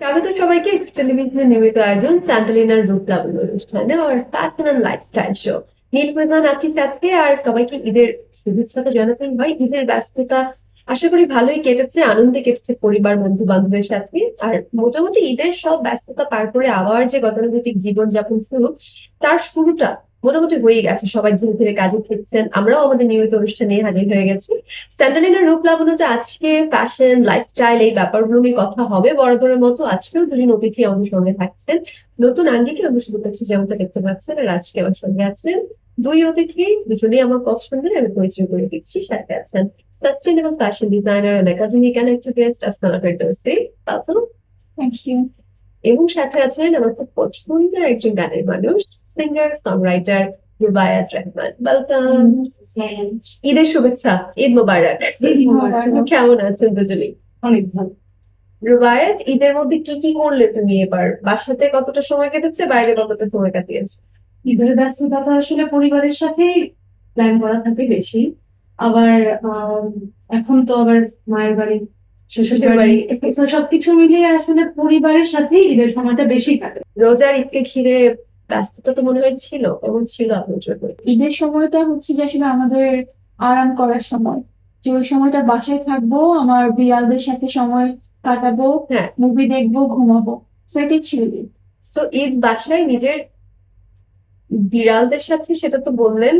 স্বাগত সবাইকে টেলিভিশনের নিয়মিত আয়োজন স্যান্টালিনার রূপ অনুষ্ঠানে আর fashion and lifestyle show Neel প্রধান আছি সাথে আর সবাইকে ঈদের শুভেচ্ছা তো জানাতেই হয়। ঈদের ব্যস্ততা আশা করি ভালোই কেটেছে, আনন্দে কেটেছে পরিবার বন্ধু বান্ধবের সাথে। আর মোটামুটি ঈদের সব ব্যস্ততা পার করে আবার যে গতানুগতিক জীবনযাপন শুরু, তার শুরুটা মোটামুটি হয়ে গেছে। সবাই ধীরে ধীরে কাজে ফিরছেন, আমরাও আমাদের নিয়মিত অনুষ্ঠানে হাজির হয়ে গেছি। স্যান্ডালিনার রূপ লাবণ্যতে আজকে ফ্যাশন লাইফস্টাইল এই ব্যাপারগুলো নিয়ে কথা হবে। বরাবরের মতো আজকেও দুজন অতিথি আমাদের সঙ্গে থাকছেন। নতুন আঙ্গিকে আমরা শুরু করছি, যেমনটা দেখতে পাচ্ছেন, আর আজকে আমার সঙ্গে আছেন দুই অতিথি দুজনেই আমার পছন্দের আমি পরিচয় করে দিচ্ছি সাথে আছেন sustainable fashion designer and academic and activist Afsana Ferdousi welcome thank you এবং সাথে আছেন আমার খুব পছন্দের একজন গানের মানুষ singer songwriter Rubaiyat Rahman. Welcome ঈদের শুভেচ্ছা ঈদ মোবারক। কেমন আছেন দুজনেই? অনেক ভালো। রুবায়াত ঈদের মধ্যে কি কি করলে তুমি এবার? বাসাতে কতটা সময় কেটেছে বাইরে কতটা সময় কাটিয়েছে? ঈদের ব্যস্ততা তো আসলে পরিবারের সাথেই প্ল্যান করা থাকে বেশি। আবার এখন তো আবার মায়ের বাড়ি শ্বশুর বাড়ি সবকিছু মিলিয়ে আসলে পরিবারের সাথেই ঈদের সময়টা বেশি কাটে। রোজার ঈদকে ঘিরে ব্যস্ততা তো মনে হয় ছিল কেমন ছিল আপনার জন্য ঈদের সময়টা হচ্ছে যে আসলে আমাদের আরাম করার সময়। যে ওই সময়টা বাসায় থাকব আমার বিড়ালদের সাথে সময় কাটাবো হ্যাঁ। মুভি দেখব ঘুমাবো। সেটাই ছিল ঈদ। তো ঈদ বাসায় নিজের বিড়ালদের সাথে সেটা তো বললেন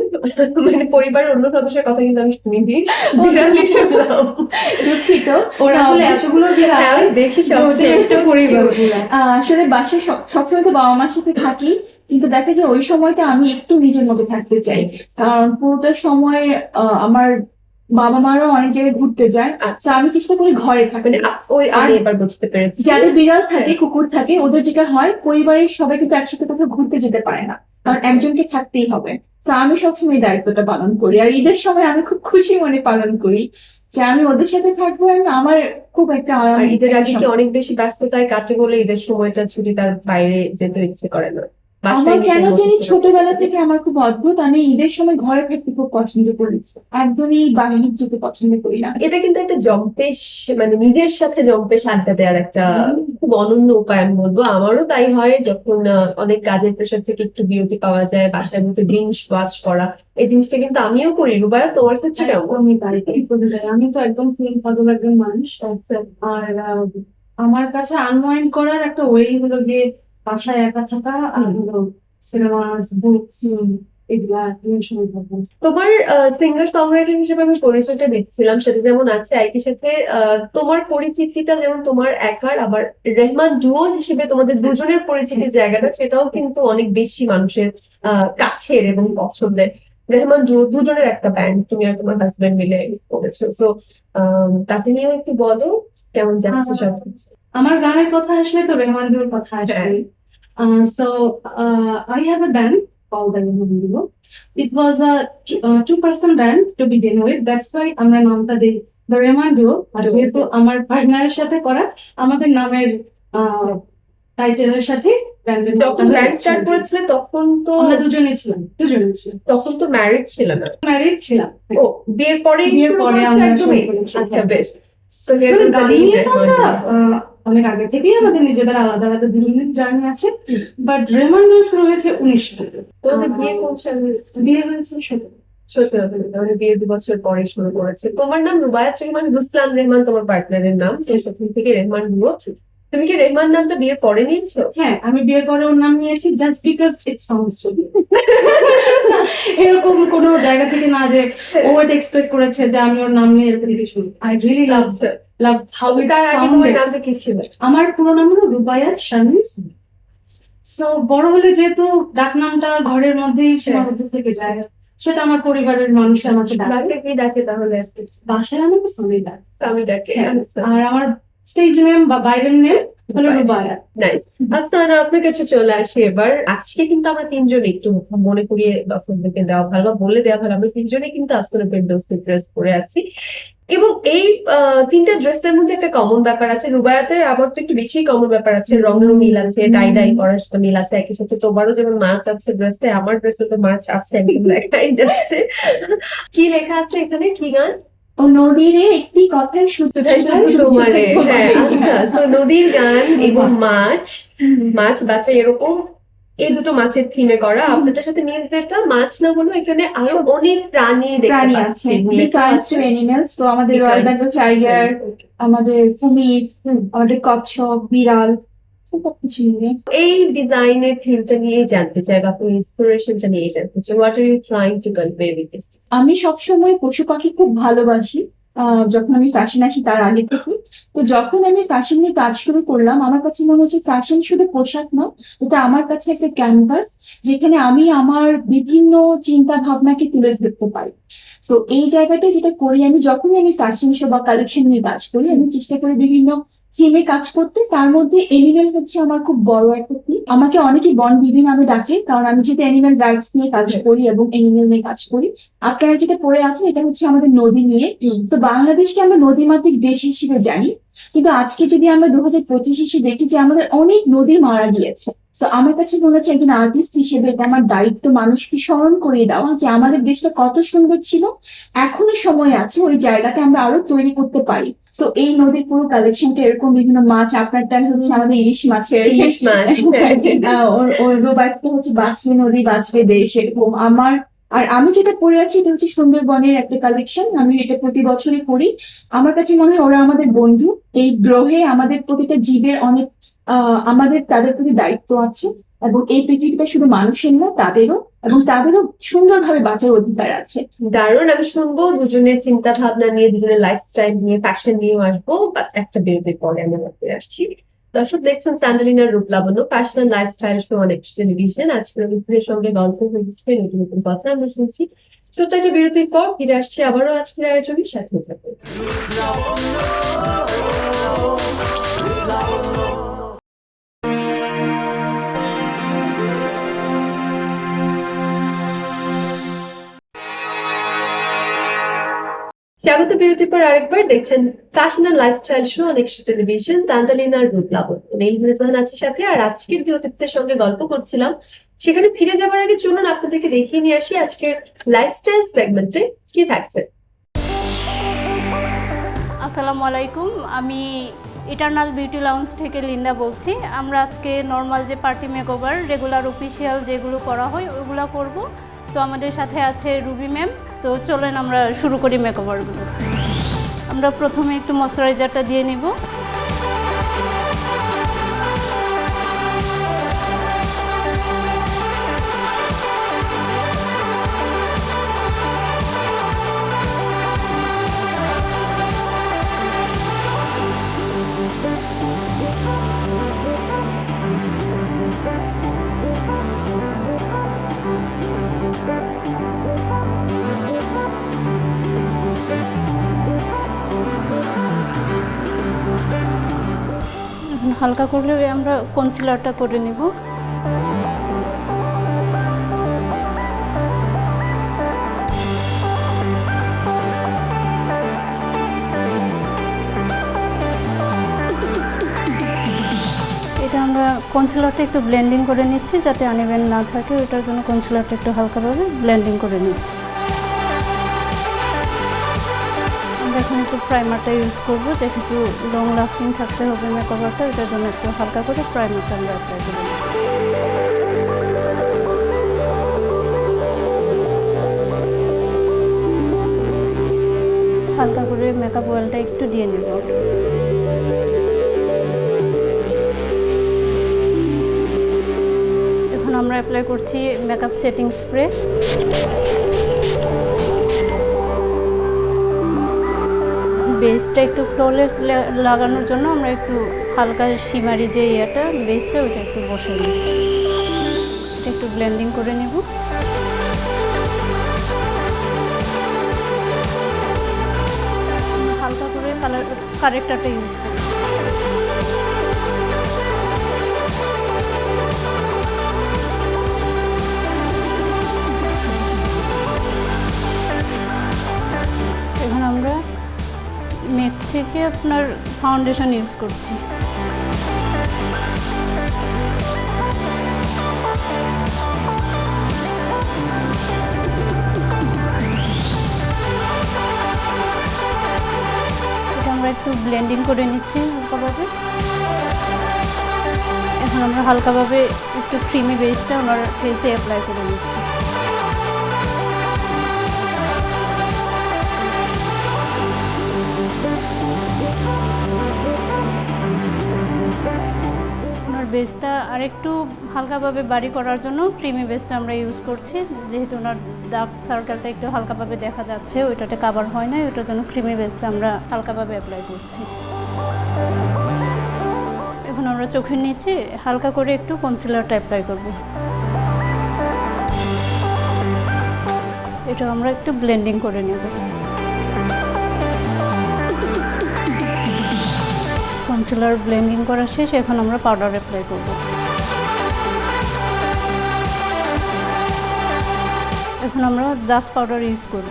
মানে পরিবারের অন্য সদস্যের কথা কিন্তু আমি শুনিনি। বিড়ালই শুনলাম দুঃখিত। ওরা আসলে এতগুলো বিড়াল, হ্যাঁ আমি দেখি পরিবার আহ, আসলে বাসায় সবসময় তো বাবা মার সাথে থাকি কিন্তু দেখা যায় ওই সময়টা আমি একটু নিজের মতো থাকতে চাই। কারণ পুরোটা সময় আহ, আমার বাবা মারও অনেক জায়গায় ঘুরতে যায়। আচ্ছা। আমি চেষ্টা করি ঘরে থাকতে। মানে আ- ওই আর এবার বুঝতে পেরেছি। যাদের বিড়াল থাকে কুকুর থাকে ওদের যেটা হয় পরিবারের সবাই কিন্তু একসাথে কোথাও ঘুরতে যেতে পারে না। কারণ আচ্ছা। একজনকে থাকতেই হবে। তো আমি সবসময় এই দায়িত্বটা পালন করি। আর ঈদের সময় আমি খুব খুশি মনে পালন করি যে আমি ওদের সাথে থাকব এবং আমার খুব একটা আরাম ঈদের আগে কি অনেক বেশি ব্যস্ততায় কাটে বলে ঈদের সময়টা ছুটি তার বাইরে যেতে ইচ্ছে করে না? আমার কেন জানি ছোটবেলা থেকে আমার খুব অদ্ভুত। আমি ঈদের সময় ঘরে থাকতে খুব পছন্দ করি। একদমই বাইরে যেতে পছন্দ করি না। এটা কিন্তু একটা জম্পেশ মানে নিজের সাথে জম্পেশ আড্ডা দেওয়ার একটা খুব অনন্য উপায় আমি বলব। আমারও তাই হয় যখন অনেক কাজের প্রেশার থেকে একটু বিরতি পাওয়া যায় বাসায় মধ্যে বিঞ্জ ওয়াচ করা। এই জিনিসটা কিন্তু আমিও করি। রুবায়া তোমার ক্ষেত্রে কেমন? একদমই তাই দেয়। আমি তো একদম ফিল্ম পাগল একজন মানুষ আচ্ছা। আর আমার কাছে আনওয়াইন্ড করার একটা ওয়ে হলো যে বাসায় একা থাকা আর হলো সিনেমা বুকস তোমার সিঙ্গার সংরাইটার হিসেবে আমি পরিচয়টা দিচ্ছিলাম সেটা যেমন আছে একই সাথে তোমার পরিচিতিটা যেমন তোমার একার আবার রেহমান ডুও হিসেবে তোমাদের দুজনের পরিচিতি জায়গাটা সেটাও কিন্তু অনেক বেশি মানুষের আহ, কাছের এবং পছন্দের। রেহমান ডুও দুজনের একটা ব্যান্ড তুমি আর তোমার হাজবেন্ড মিলে করেছ। সো তাকে নিয়েও একটু বলো কেমন যাচ্ছে সব কিছু আমার গানের কথা আসলে তো রেহমানের কথা আসবে so I have a band Rehan Duo. It was a uh, আমরা নামটা দিই The Rehman Duo. R Duo. যেহেতু আমার পার্টনারের সাথে করা আমাদের নামের টাইটেলের সাথে যখন ব্যান্ড স্টার্ট করেছিলে তখন তো আমরা দুজনেই ছিলাম দুজনেই ছিলাম। তখন তো ম্যারিড ছিল না ম্যারিড ছিলাম ও বিয়ের পরে বিয়ের পরে আমরা আচ্ছা হ্যাঁ। বেশ। সো হিয়ার ইজ দ্য অনেক আগে থেকেই আমাদের নিজেদের আলাদা আলাদা দুজনের জার্নি আছে। বাট Duo শুরু হয়েছে উনিশ থেকে বিয়ে কোন বিয়ে হয়েছে সতেরো। সত্যি বিয়ে দু বছর পরে শুরু করেছে। তোমার নাম রুবায়াত রহমান রুসলান রহমান তোমার পার্টনারের নাম। সেই থেকে রেহমান হুয়া তুমি কি রেহমান নামটা বিয়ের পরে নিয়েছো? হ্যাঁ আমি বিয়ের পরে ওর নাম নিয়েছি জাস্ট বিকজ ইট সাউন্ডস এরকম কোনো জায়গা থেকে না যে ও এক্সপেক্ট করেছে যে আমি ওর নাম নিয়ে এরকম কিছু। I really love love how it তার আগে তোমার সাউন্ডেড নামটা কি ছিল? আমার পুরো নাম হলো রুবায়াত শামিস সো বড় হলে যেহেতু ডাকনামটা ঘরের মধ্যেই সীমাবদ্ধ থেকে যায় সেটা আমার পরিবারের মানুষ আমাকে ডাকে। কি ডাকে তাহলে? বাসায় আমাকে ডাকে। ডাকে হ্যাঁ, আচ্ছা। আর আমার স্টেজ নেম বা বাইরের নেম হলো রুবায়াত নাইস আফসানা আপনার কাছে চলে আসি এবার। আজকে কিন্তু আমরা তিনজন একটু মনে করিয়ে দর্শকদেরকে দেওয়া ভালো বা বলে দেওয়া ভালো আমরা তিনজনে কিন্তু আফসানা ফেরদৌসি ড্রেস পরে আছি। এবং এই তিনটা ড্রেসের মধ্যে একটা কমন ব্যাপার আছে। রুবায়াতের আবার তো একটু বেশি কমন ব্যাপার আছে। রং রং মিল আছে ডাই ডাই করার সাথে মিল আছে একই সাথে তোমারও যেমন মাছ আছে ড্রেসে আমার ড্রেসে তো মাছ আছে একদম দেখাই যাচ্ছে। কি লেখা আছে এখানে? কি গান? ও নদীরে একটি কথাই সূত্র শুধু তোমারে। হ্যাঁ আচ্ছা। সো নদীর গান এবং মাছ। মাছ বাচ্চা এরকম এই দুটো মাছের থিমে করা। আপনাদের সাথে মিল যেটা মাছ না বলো এখানে আরও অনেক প্রাণী দেখতে পাচ্ছি। তো আমাদের রয়্যাল বেঙ্গল টাইগার আমাদের কুমির। আমাদের কচ্ছপ বিড়াল এই ডিজাইনের থিমটা নিয়েই জানতে চাই বা আপনার ইন্সপিরেশনটা নিয়ে জানতে চাই। What are you trying to convey with this আমি সবসময় পশু পাখি খুব ভালোবাসি। যখন আমি ফ্যাশন আসি তার আগে থেকে। তো যখন আমি ফ্যাশন নিয়ে কাজ শুরু করলাম, আমার কাছে মনে হচ্ছে ফ্যাশন শুধু পোশাক না, এটা আমার কাছে একটা ক্যানভাস যেখানে আমি আমার বিভিন্ন চিন্তা ভাবনাকে তুলে ধরতে পারি। তো এই জায়গাটা যেটা করি আমি, যখনই আমি ফ্যাশন শো বা কালেকশন নিয়ে কাজ করি, আমি চেষ্টা করি বিভিন্ন থিমে কাজ করতে। তার মধ্যে এনিমেল হচ্ছে আমার খুব বড় একটা থিম আমাকে অনেকে বন বিবি নামে ডাকে কারণ আমি যেহেতু এনিমেল রাইটস নিয়ে কাজ করি এবং এনিমেল নিয়ে কাজ করি। আপনারা যেটা পড়ে আছেন এটা হচ্ছে আমাদের নদী নিয়ে। তো বাংলাদেশকে আমরা নদী নদীমাতৃক দেশ হিসেবে জানি। কিন্তু আজকে যদি আমরা দু হাজার পঁচিশ হিসেবে দেখি যে আমাদের অনেক নদী মারা গিয়েছে। তো আমার কাছে মনে হচ্ছে একজন আর্টিস্ট হিসেবে এটা আমার দায়িত্ব মানুষকে স্মরণ করিয়ে দেওয়া যে আমাদের দেশটা কত সুন্দর ছিল। এখনও সময় আছে ওই জায়গাকে আমরা আরও তৈরি করতে পারি। তো এই নদীর পুরো কালেকশনটা এরকম বিভিন্ন মাছ আপনারটা হচ্ছে আমাদের ইলিশ মাছের। ইলিশ মাছ হ্যাঁ। ওর ওর রোবাইটটা হচ্ছে বাঁচবে নদী বাঁচবে দেশ এরকম। আমার আর আমি যেটা পড়ে আছি এটা হচ্ছে সুন্দরবনের একটা কালেকশন আমি এটা প্রতি বছরই পড়ি আমার কাছে মনে হয় ওরা আমাদের বন্ধু। এই গ্রহে আমাদের প্রতিটা জীবের অনেক আমাদের তাদের প্রতি দায়িত্ব আছে এবং এই পৃথিবীটা শুধু মানুষের না, তাদেরও এবং তাদেরও সুন্দরভাবে বাঁচার অধিকার আছে। দারুণ, আমি শুনব দুজনের চিন্তা ভাবনা নিয়ে, দুজনের লাইফস্টাইল নিয়ে ফ্যাশন নিয়েও আসব একটা বিরতির পরে আমি ফিরে আসছি। দর্শক দেখছেন স্যান্ডালিনার রূপ Labonno fashion and lifestyle show অনেক টেলিভিশন আজকে রবীন্দ্রের সঙ্গে গল্প হয়েছে নতুন নতুন কথা আমরা শুনছি। ছোট্ট একটা বিরতির পর ফিরে আসছি আবারও আজকের আয়োজনের সাথে। থাকুন স্বাগত বিরতির পর আরেকবার দেখছেন ফ্যাশন অ্যান্ড লাইফস্টাইল শো অনেক টেলিভিশন স্যান্ডালিনার রূপ লাবণ্য নীল মির্জাহান আছে সাথে, আর আজকের যে অতিথিদের সঙ্গে গল্প করছিলাম, সেখানে ফিরে যাবার আগে চলুন আপনাদেরকে দেখিয়ে নিয়ে আসি আজকের লাইফস্টাইল সেগমেন্টে কি থাকছে। আসসালামু আলাইকুম, আমি ইটারনাল বিউটি লাউন্স থেকে লিন্দা বলছি। আমরা আজকে নর্মাল যে পার্টি মেকওভার রেগুলার অফিসিয়াল যেগুলো করা হয়, ওগুলো করব। তো আমাদের সাথে আছে রুবি ম্যাম তো চলেন আমরা শুরু করি মেকওভারগুলো আমরা প্রথমে একটু ময়শ্চারাইজারটা দিয়ে নিব। হালকা করলে আমরা কনসিলারটা করে নিব। এটা আমরা কনসিলারটা একটু ব্লেন্ডিং করে নিচ্ছি, যাতে আনিবেন না থাকে। ওটার জন্য কনসিলারটা একটু হালকাভাবে ব্লেন্ডিং করে নিচ্ছি। একটু প্রাইমারটা ইউজ করব যেহেতু লং লাস্টিং থাকতে হবে মেকআপটা এটার জন্য একটু হালকা করে প্রাইমারটা আমরা অ্যাপ্লাই করে হালকা করে মেকআপ অয়েলটা একটু দিয়ে নেব। এখন আমরা অ্যাপ্লাই করছি মেকআপ সেটিং স্প্রে বেসটা একটু ফ্লোলেস লাগানোর জন্য আমরা একটু হালকা শিমারি যে ইয়েটা, বেসটা ওইটা একটু বসে দিচ্ছি। এটা একটু ব্লেন্ডিং করে নেব। হালকা করে কালার, কারেক্টারটা ইউজ করি। আপনার ফাউন্ডেশন ইউজ করছি। আমরা একটু ব্লেন্ডিং করে নিচ্ছি হালকাভাবে। এখন আমরা হালকাভাবে একটু ক্রিমি বেসটা ওনার ফেসে অ্যাপ্লাই করে নিচ্ছি। বেসটা আরেকটু হালকাভাবে বাড়ি করার জন্য ক্রিমি বেসটা আমরা ইউজ করছি। যেহেতু ওনার ডার্ক সার্কেলটা একটু হালকাভাবে দেখা যাচ্ছে, ওইটাতে কাভার হয় না ওইটার জন্য ক্রিমি বেসটা আমরা হালকাভাবে অ্যাপ্লাই করছি। এখন আমরা চোখের নিচে হালকা করে একটু কনসিলারটা অ্যাপ্লাই করব। এটা আমরা একটু ব্লেন্ডিং করে নেব। কনসিলার ব্লেন্ডিং করা শেষ, এখন আমরা পাউডার অ্যাপ্লাই করব। এখন আমরা ডাস্ট পাউডার ইউজ করব।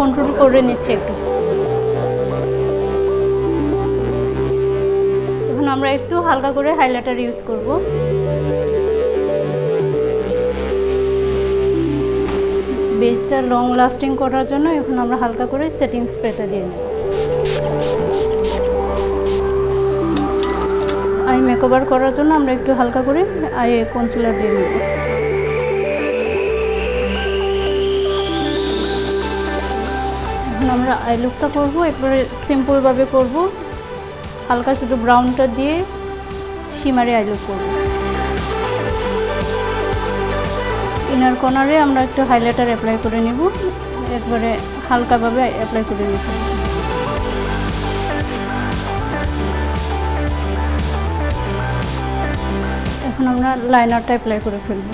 কন্ট্রোল করে নিচ্ছি একটু। এখন আমরা একটু হালকা করে হাইলাইটার ইউজ করব। বেসটা লং লাস্টিং করার জন্য এখন আমরা হালকা করে সেটিং স্প্রেতে দিয়ে নেব। আই মেকওভার করার জন্য আমরা একটু হালকা করে আই কনসিলার দিয়ে নেব। আমরা আই লুকটা করব একবারে সিম্পলভাবে করব। হালকা শুধু ব্রাউনটা দিয়ে সিমারে আই লুক করব। ইনার কর্নারে আমরা একটু হাইলাইটার অ্যাপ্লাই করে নেব। একবারে হালকাভাবে অ্যাপ্লাই করে নিতে এখন আমরা লাইনারটা অ্যাপ্লাই করে ফেলব।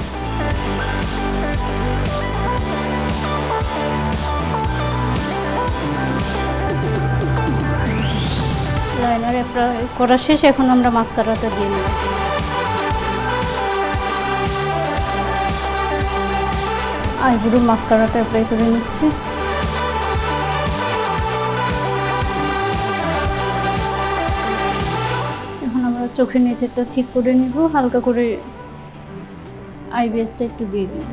লাইনার অ্যাপ্লাই করা শেষ, এখন আমরা মাস্কারাটা দিয়ে নেব। আইব্রো মাস্কারাটা অ্যাপ্লাই করে নিচ্ছি। এখন আমরা চোখের নিচেরটা ঠিক করে নিব, হালকা করে আইবিএসটা একটু দিয়ে দিব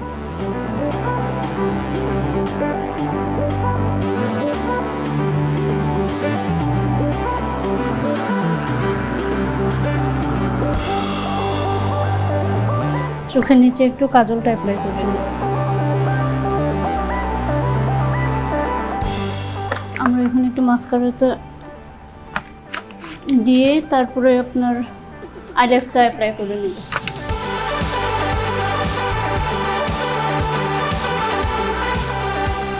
চোখের নিচে একটু কাজলটা অ্যাপ্লাই করে নিব এখানে একটু মাস্কারাটা দিয়ে তারপরে আপনার আইল্যাক্সটা অ্যাপ্লাই করে নেব।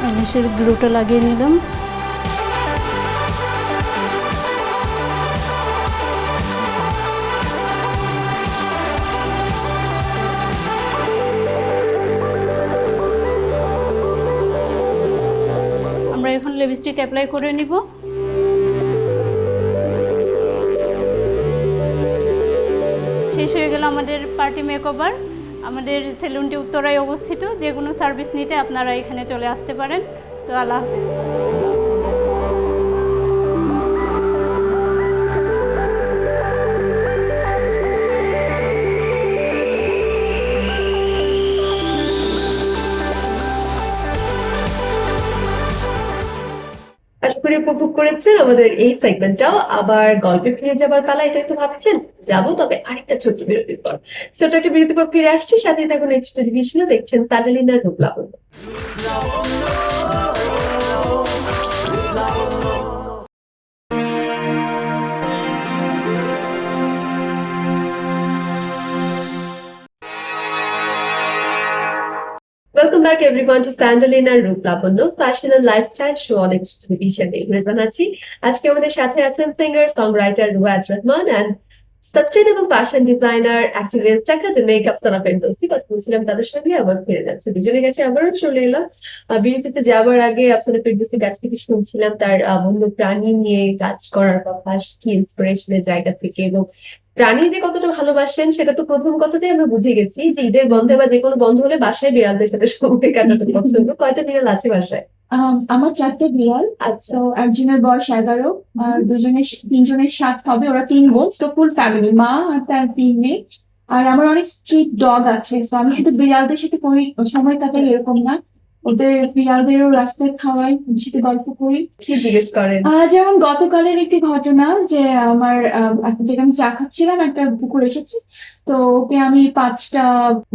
আইল্যাশের গ্লুটা লাগিয়ে নিলাম। লিপস্টিক অ্যাপ্লাই করে নিব। শেষ হয়ে গেল আমাদের পার্টি মেকওভার আমাদের সেলুনটি উত্তরায় অবস্থিত। যে কোনো সার্ভিস নিতে আপনারা এখানে চলে আসতে পারেন। তো আল্লাহ হাফিজ। আশা করি উপভোগ করেছেন আমাদের এই সেগমেন্টটাও আবার গল্পে ফিরে যাবার পালা এটাই তো ভাবছেন। যাব, তবে আরেকটা ছোট্ট বিরতির পর। ছোট একটা বিরতির পর ফিরে আসছি। সাথে থাকুন এক্সট্রা টেলিভিশনে দেখছেন স্যাটেলিনার রূপ Labonno welcome back everyone to স্যান্ডালিন আর রূপ ফ্যাশন এন্ড লাইফস্টাইল শো অনেক রেজান আছি আজকে আমাদের সাথে আছেন singer songwriter Ruaz Rahman and sustainable fashion designer activist academy makeup Sana Ferdousi কথা বলছিলাম তাদের সঙ্গে, আবার ফিরে যাচ্ছে। দুজনে গেছে, আবারও চলে এলাম। বিরতিতে যাওয়ার আগে আফসানা ফেরদৌসির কাছ থেকে শুনছিলাম তার বন্য প্রাণী নিয়ে কাজ করার কথা, কি ইন্সপিরেশনের জায়গা থেকে এবং প্রাণী যে কতটা ভালোবাসেন, সেটা তো প্রথম কথাতেই আমরা বুঝে গেছি যে ঈদের বন্ধে বা যে কোনো বন্ধ হলে বাসায় বিড়ালদের সাথে সময় কাটাতে পছন্দ। কয়টা বিড়াল আছে বাসায়? আমার চারটে বিড়াল আচ্ছা। একজনের বয়স এগারো আর দুজনের তিনজনের সাত হবে ওরা তিন বোন তো ফুল ফ্যামিলি মা আর তার তিন মেয়ে। আর আমার অনেক স্ট্রিট ডগ আছে তো আমি শুধু বিড়ালদের সাথে কোনো সময় কাটাই এরকম না। ওদের বিড়ালদেরও রাস্তায় খাওয়াই সাথে গল্প করি। কি জিজ্ঞেস করেন? যেমন গতকালের একটি ঘটনা যে আমার আমি চা খাচ্ছিলাম একটা কুকুর এসেছে। তো ওকে আমি পাঁচটা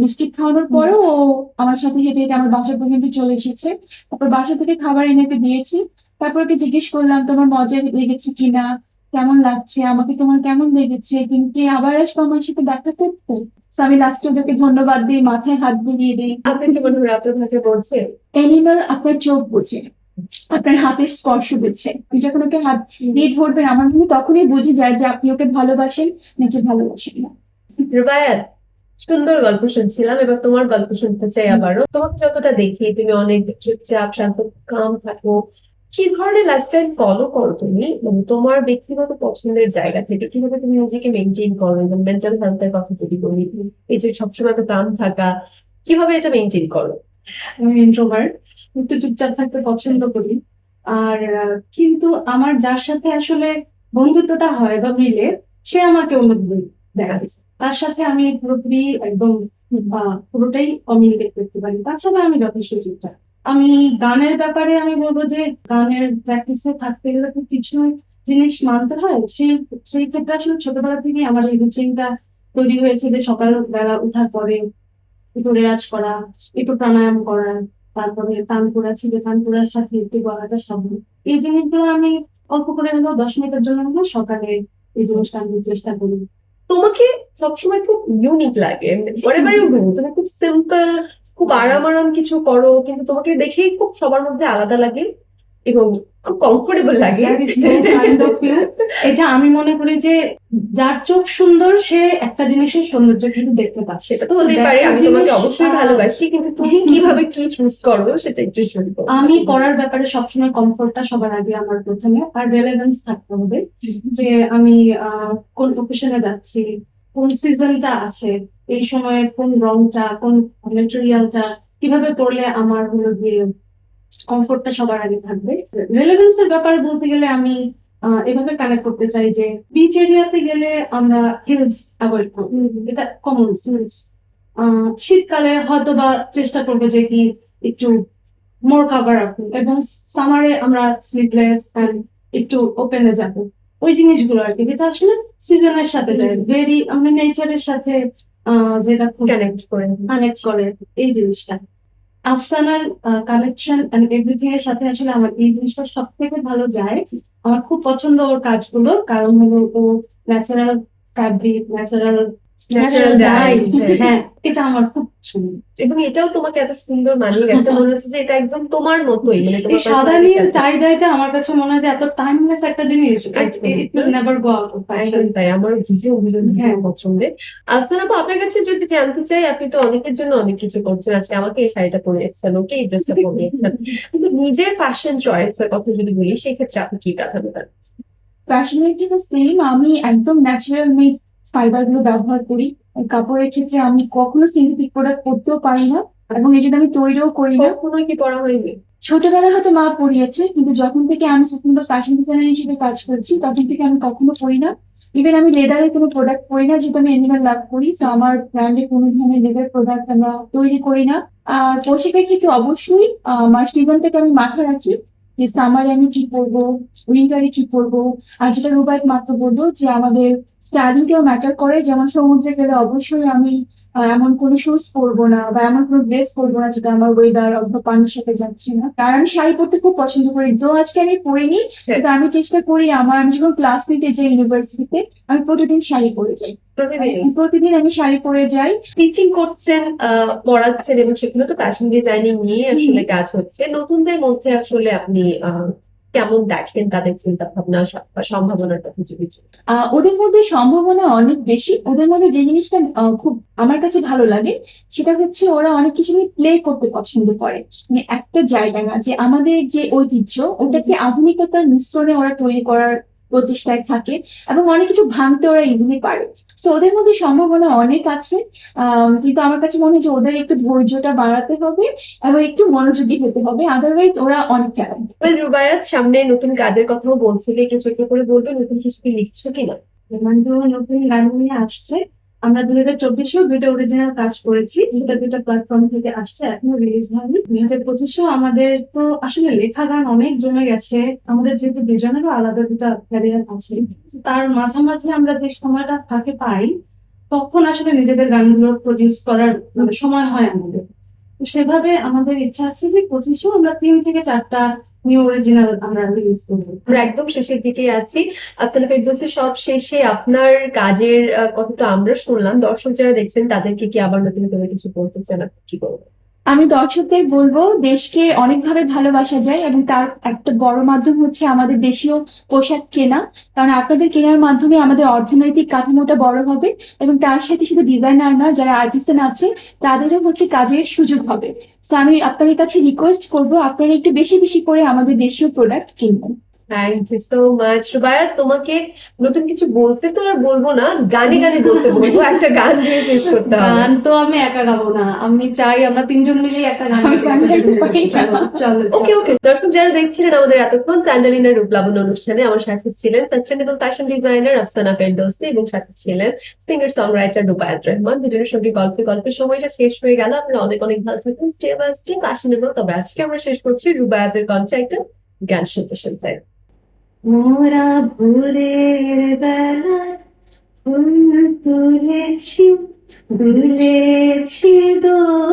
বিস্কিট খাওয়ানোর পরেও ও আমার সাথে হেঁটে হেঁটে আমার বাসা পর্যন্ত চলে এসেছে। তারপর বাসা থেকে খাবার এনে ওকে দিয়েছি। তারপর ওকে জিজ্ঞেস করলাম তোমার মজা লেগেছে কিনা? কেমন লাগছে? আমাকে তোমার কেমন লেগেছে? তুমি কি আবার আসব আমার সাথে দেখা করতে? তো আমি লাস্টে ওদেরকে ধন্যবাদ দিই মাথায় হাত বুলিয়ে দিই। আপনার কি মনে হয় আপনার ভাষায় বলছে? অ্যানিমাল আপনার চোখ বোঝে আপনার হাতের স্পর্শ বুঝছে আপনি যখন ওকে হাত দিয়ে ধরবেন আমার মনে তখনই বুঝে যায় যে আপনি ওকে ভালোবাসেন নাকি ভালোবাসেন না। রুবায়াত সুন্দর গল্প শুনছিলাম এবার তোমার গল্প শুনতে চাই আবারও। তোমাকে যতটা দেখি তুমি অনেক চুপচাপ শান্ত কাম থাকো কি ধরনের লাইফস্টাইল ফলো করো তুমি? মানে তোমার ব্যক্তিগত পছন্দের জায়গা থেকে কীভাবে তুমি নিজেকে মেনটেন করো? এবং মেন্টাল হেলথের কথা যদি বলি, এই যে সবসময় তো কাম থাকা, কীভাবে এটা মেনটেন করো? আমি ইন্ট্রোভার্ট একটু চুপচাপ থাকতে পছন্দ করি। আর, কিন্তু আমার যার সাথে আসলে বন্ধুত্বটা হয় বা মিলে, সে আমাকে অনুভূতি দেখাচ্ছে। তার সাথে আমি পুরোপুরি একদম পুরোটাই কমিউনিকেট করতে পারি। তাছাড়া আমি যথেষ্ট চুপচাপ। আমি গানের ব্যাপারে আমি বলব যে গানের প্র্যাকটিসে থাকতে গেলে তো কিছু জিনিস মানতে হয়। সেই সেই ক্ষেত্রে আসলে ছোটবেলা থেকেই আমার এই রুটিনটা তৈরি হয়েছে যে সকালবেলা ওঠার পরে একটু রেয়াজ করা, একটু প্রাণায়াম করা, তারপরে তানপুরা ছিল তানপুরার সাথে একটু গলাটা সাবধান এই জিনিসগুলো আমি অল্প করে হলেও দশ মিনিটের জন্য হলেও সকালে এই জিনিসটা আমি চেষ্টা করি। তোমাকে সবসময় খুব ইউনিক লাগে। you তুমি খুব সিম্পল খুব আরাম আরাম কিছু করো কিন্তু তোমাকে দেখেই খুব সবার মধ্যে আলাদা লাগে এবং খুব কমফোর্টেবল লাগে. এটা আমি মনে করি যে যার চোখ সুন্দর সে একটা জিনিসের সৌন্দর্য কিন্তু দেখতে পাচ্ছে। সেটা তো হতেই পারে আমি তোমাকে অবশ্যই ভালোবাসি কিন্তু তুমি কীভাবে কি চুজ করো সেটা একটু আমি পড়ার ব্যাপারে সবসময় কমফোর্টটা সবার আগে আমার প্রথমে আর রেলেভেন্স থাকতে হবে। যে আমি কোন প্রফেশনে যাচ্ছি কোন সিজনটা আছে? এই সময়ে কোন রংটা কোন মেটেরিয়ালটা কীভাবে পড়লে আমার হলো গিয়ে কমফোর্টটা সবার আগে থাকবে? রেলেভেন্স এর ব্যাপারে বলতে গেলে আমি এভাবে কানেক্ট করতে চাই যে বিচ এরিয়াতে গেলে আমরা হিলস অ্যাভয়েড করব। এটা কমন সেন্স শীতকালে হয়তো বা চেষ্টা করব যে কি একটু মোর কাভার রাখুন এবং সামারে আমরা স্লিপলেস অ্যান্ড একটু ওপেনে যাব। ওই জিনিসগুলো আর কি যেটা আসলে সিজনের সাথে যায় ভেরি আমরা নেচারের সাথে যেটা কানেক্ট করে। কানেক্ট করে এই জিনিসটা। আফসানার কানেকশন এন্ড এভরিথিং এর সাথে আসলে আমার এই জিনিসটা সব থেকে ভালো যায়। আমার খুব পছন্দ ওর কাজগুলো কারণ হলো ও natural fabric natural natural dye হ্যাঁ। এটা আমার খুব পছন্দ এবং এটাও তোমাকে এত সুন্দর মানিয়ে গেছে। মনে হচ্ছে যে এটা একদম তোমার মতোই। মানে তোমার সাদা নীল টাই ডাইটা আমার কাছে মনে হয় যে এত টাইমলেস একটা জিনিস। একদম। It will never go out of fashion তাই। আমার ভীষণ ভীষণ হ্যাঁ। পছন্দের। আফসান আপু আপনার কাছে যদি জানতে চাই আপনি তো অনেকের জন্য অনেক কিছু করছেন। আজকে আমাকে এই শাড়িটা পরিয়েছেন ওকে এই ড্রেসটা পরিয়েছেন কিন্তু নিজের ফ্যাশন চয়েসের কথা যদি বলি সেক্ষেত্রে আপনি কি প্রাধান্য দেন? ফ্যাশনের তো সেম আমি একদম ন্যাচারাল মেড ফাইবারগুলো ব্যবহার করি। কাপড়ের ক্ষেত্রে আমি কখনো সিনথেটিক প্রোডাক্ট পরতেও পারি না এবং এই জন্য আমি তৈরিও করি না। কোনো কি পড়া হয়নি? ছোটবেলায় হয়তো মা পরিয়েছে কিন্তু যখন থেকে আমি সাস্টেনেবল ফ্যাশন ডিজাইনার হিসেবে কাজ করছি তখন থেকে আমি কখনো পরি না। ইভেন আমি লেদারের কোনো প্রোডাক্ট পরি না যেহেতু আমি অ্যানিমাল লাভ করি তো আমার ব্র্যান্ডে কোনো ধরনের লেদার প্রোডাক্ট আমরা তৈরি করি না। আর পোশাকের ক্ষেত্রে অবশ্যই আমার সিজন থেকে আমি মাথা রাখি যে সামারে আমি কি পড়ব উইন্টারে কি পড়ব, আর যেটা রুবাইক মাত্র বলব যে আমাদের স্টাইলিংটাও ম্যাটার করে, যেমন সমুদ্রে গেলে অবশ্যই আমি এমন কোনো শুজ পরবো না বা এমন কোনো ড্রেস পরবো না যেটা আমার ওয়েদার অথবা পানির সাথে যাচ্ছে না। আর আমি শাড়ি পরতে খুব পছন্দ করি। তো আজকে আমি পরিনি কিন্তু আমি চেষ্টা করি আমার আমি যখন ক্লাস নিতে যাই ইউনিভার্সিটিতে আমি প্রতিদিন শাড়ি পরে যাই। প্রতিদিন? প্রতিদিন আমি শাড়ি পরে যাই। টিচিং করছেন আহ, পড়াচ্ছেন এবং সেগুলো তো ফ্যাশন ডিজাইনিং নিয়ে আসলে কাজ হচ্ছে। নতুনদের মধ্যে আসলে আপনি আহ, কেমন দেখেন তাদের চিন্তা ভাবনা সম্ভাবনার কথা যদি ওদের মধ্যে সম্ভাবনা অনেক বেশি। ওদের মধ্যে যে জিনিসটা খুব আমার কাছে ভালো লাগে, সেটা হচ্ছে ওরা অনেক কিছু প্লে করতে পছন্দ করে। মানে একটা জায়গা না, যে আমাদের যে ঐতিহ্য, ওটাকে আধুনিকতার মিশ্রণে ওরা তৈরি করার প্রচেষ্টায় থাকে এবং অনেক কিছু ভাঙতে ওরা ইজিলি পারে। সো ওদের মধ্যে সম্ভাবনা অনেক আছে কিন্তু আমার কাছে মনে হয় যে ওদের একটু ধৈর্যটা বাড়াতে হবে এবং একটু মনোযোগী হতে হবে আদারওয়াইজ ওরা অনেক ট্যালেন্ট রুবায়াত সামনে নতুন কাজের কথাও বলছিলে একটু ছোট করে বলতো নতুন কিছু কি লিখছো কিনা? নতুন গান নিয়ে আসছে। আমরা দুই হাজার চব্বিশেও দুইটা অরিজিনাল কাজ করেছি, সেটা দুইটা প্ল্যাটফর্ম থেকে আসছে, এখনও রিলিজ হয়নি। দুই হাজার পঁচিশেও আমাদের তো আসলে লেখা গান অনেক জমে গেছে। আমাদের যেহেতু দুজনেরও আলাদা দুটা ক্যারিয়ার আছে। তার মাঝামাঝি আমরা যে সময়টা ফাঁকে পাই, তখন আসলে নিজেদের গানগুলো প্রডিউস করার মানে সময় হয় আমাদের। তো সেভাবে আমাদের ইচ্ছা আছে যে পঁচিশেও আমরা তিন থেকে চারটা আমরা একদম শেষের দিকে আছি। আফসানা ফেরদৌসের সব শেষে আপনার কাজের কথা তো আমরা শুনলাম। দর্শক যারা দেখছেন, তাদেরকে কি আবার নতুন করে কিছু বলতে চান কি বলবেন? আমি দর্শকদের বলব, দেশকে অনেকভাবে ভালোবাসা যায় এবং তার একটা বড় মাধ্যম হচ্ছে আমাদের দেশীয় পোশাক কেনা। কারণ আপনাদের কেনার মাধ্যমে আমাদের অর্থনৈতিক কাঠামোটা বড় হবে এবং তার সাথে শুধু ডিজাইনার না, যারা আর্টিস্টান আছে, তাদেরও হচ্ছে কাজের সুযোগ হবে। তো আমি আপনাদের কাছে রিকোয়েস্ট করব, আপনারা একটু বেশি বেশি করে আমাদের দেশীয় প্রোডাক্ট কিনবেন। Thank you so much Rubaiyat তোমাকে নতুন কিছু বলতে তো আর বলব না গানে গানে বলতে বলব একটা গান দিয়ে শেষ করতে হবে। গান তো আমি একা গাবো না আমি চাই আমরা তিনজন মিলে একটা গান ওকে ওকে দর্শক যারা দেখছিলেন আমাদের এতক্ষণ স্যান্ডালিনার রূপলাবণ্য অনুষ্ঠানে আমার সাথে ছিলেন sustainable fashion designer Afsana Ferdousi এবং সাথে ছিলেন singer song writer Rubaiyat Rahman দুজনের সঙ্গে গল্পে গল্পে সময়টা শেষ হয়ে গেল। আপনারা অনেক অনেক ভালো থাকুন স্টে বাই স্টে ফ্যাশনেবল তবে আজকে আমরা শেষ করছি রুবায়াতের কন্ট্যাক্টে গান শুনতে শুনতে। মোরা ভোরের বেলায় ফুল তুলেছি দুলেছি দোলা